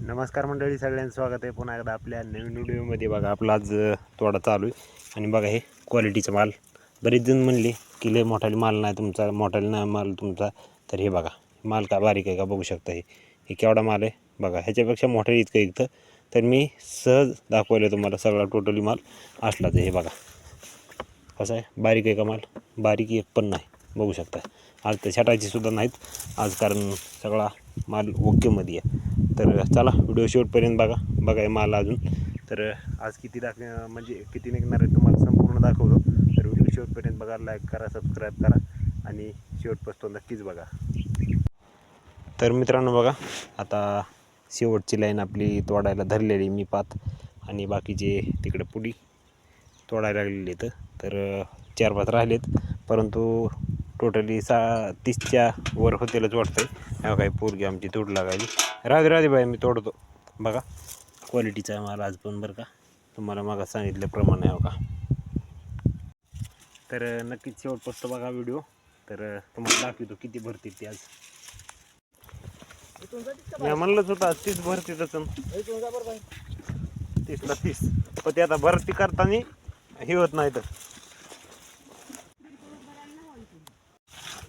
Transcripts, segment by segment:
नमस्कार मंडळी सगळ्यांचं स्वागत आहे. पुन्हा एकदा आपल्या नवीन व्हिडिओमध्ये बघा आपला आज तोडा चालू आहे. आणि बघा हे क्वालिटीचा माल. बरेच जण म्हणले की लय मोठाले माल नाही तुमचा मोठाले नाही माल तुमचा. तर हे बघा माल का बारीक आहे का बघू शकता हे. हे केवढा माल आहे? बघा ह्याच्यापेक्षा मोठा इतकं इथं. तर मी सहज दाखवलं तुम्हाला सगळा टोटली माल असलाच तर हे बघा कसं आहे? बारीक आहे का माल? बारीक एक पण नाही बघू शकता. आज तर छटायची सुद्धा नाहीत. आज कारण सगळा माल ओकेमध्ये आहे. तर चला व्हिडिओ शेवटपर्यंत बघा. बघा मला अजून. तर आज किती दाख म्हणजे किती निघणार आहे तुम्हाला संपूर्ण दाखवतो. तर व्हिडिओ शेवटपर्यंत बघा लाईक करा सबस्क्राईब करा आणि शेवटपासून नक्कीच बघा. तर मित्रांनो बघा आता शेवटची लाईन आपली तोडायला धरलेली मी पात आणि बाकीचे तिकडे पुढी तोडायला लागलेले आहेत. तर चार पाच राहिलेत. परंतु टोटली सा तीसच्या वर होतेलच वाटतं आहे काही पोरगी आमची तोड लागायली. राधे राधे बाई मी तोडतो. बघा. क्वालिटीचा आहे माल आज पण बरं का. तुम्हाला मागा सांगितल्याप्रमाणे आहे हो का. तर नक्कीच शेवटपर्यंत बघा व्हिडिओ. तर तुम्हाला दाखवतो किती भरतील ती आज. मी म्हणलंच होतं आज तीस भरती तसं तीसला तीस. पण ते आता भरती करताना हे होत नाही तर.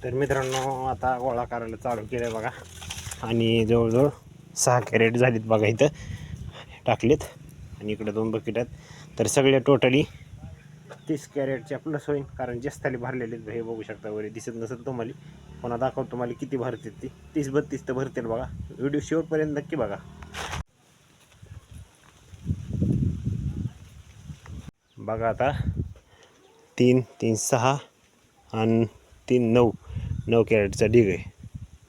तर मित्रांनो आता गोळा करायला चालू केलं आहे बघा. आणि जवळजवळ सहा कॅरेट झालीत बघा इथं. टाकलेत. आणि इकडे दोन बकेट आहेत. तर सगळ्या टोटली तीस कॅरेटच्या प्लस होईल कारण जास्ताली भरलेले आहेत. हे बघू शकता वगैरे दिसत नसेल तुम्हाला. पुन्हा दाखवतो तुम्हाला किती भरतील ती. तीस बत्तीस तर भरतील बघा. व्हिडिओ शेवटपर्यंत नक्की बघा. बघा आता तीन तीन सहा आणि तीन नऊ. नऊ कॅरेटचा ढीग आहे.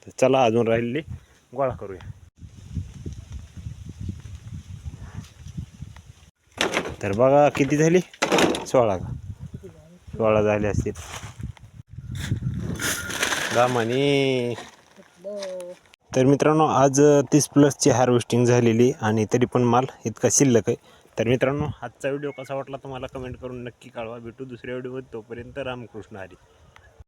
तर चला अजून राहिलेली गोळा करूया. तर बघा किती झाली? सोळा का? सोळा झाले असतील. दामाने. तर मित्रांनो आज तीस प्लसची हार्वेस्टिंग झालेली आणि तरी पण माल इतका शिल्लक आहे. तर मित्रांनो आजचा व्हिडिओ कसा वाटला तुम्हाला कमेंट करून नक्की कळवा. भेटू दुसऱ्या व्हिडिओमध्ये तोपर्यंत रामकृष्ण हरी.